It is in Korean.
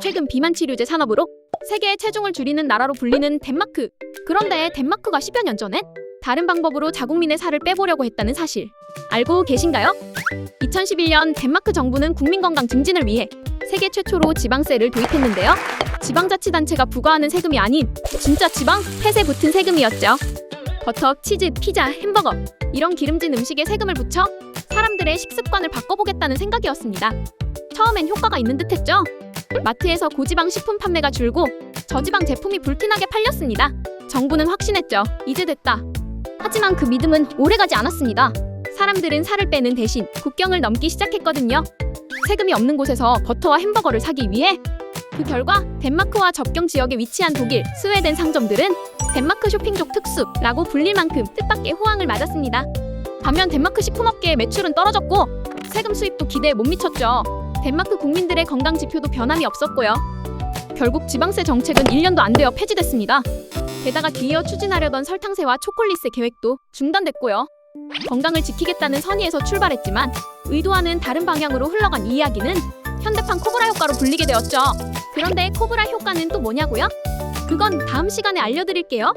최근 비만 치료제 산업으로 세계의 체중을 줄이는 나라로 불리는 덴마크. 그런데 덴마크가 10여 년 전엔 다른 방법으로 자국민의 살을 빼보려고 했다는 사실 알고 계신가요? 2011년 덴마크 정부는 국민 건강 증진을 위해 세계 최초로 지방세를 도입했는데요. 지방자치단체가 부과하는 세금이 아닌 진짜 지방 폐세 붙은 세금이었죠. 버터, 치즈, 피자, 햄버거 이런 기름진 음식에 세금을 붙여 사람들의 식습관을 바꿔보겠다는 생각이었습니다. 처음엔 효과가 있는 듯했죠. 마트에서 고지방 식품 판매가 줄고 저지방 제품이 불티나게 팔렸습니다. 정부는 확신했죠. 이제 됐다. 하지만 그 믿음은 오래가지 않았습니다. 사람들은 살을 빼는 대신 국경을 넘기 시작했거든요. 세금이 없는 곳에서 버터와 햄버거를 사기 위해 그 결과 덴마크와 접경 지역에 위치한 독일, 스웨덴 상점들은 덴마크 쇼핑족 특수라고 불릴 만큼 뜻밖의 호황을 맞았습니다. 반면 덴마크 식품업계의 매출은 떨어졌고 세금 수입도 기대에 못 미쳤죠. 덴마크 국민들의 건강 지표도 변함이 없었고요. 결국 지방세 정책은 1년도 안 되어 폐지됐습니다. 게다가 뒤이어 추진하려던 설탕세와 초콜릿세 계획도 중단됐고요. 건강을 지키겠다는 선의에서 출발했지만 의도와는 다른 방향으로 흘러간 이 이야기는 현대판 코브라 효과로 불리게 되었죠. 그런데 코브라 효과는 또 뭐냐고요? 그건 다음 시간에 알려드릴게요.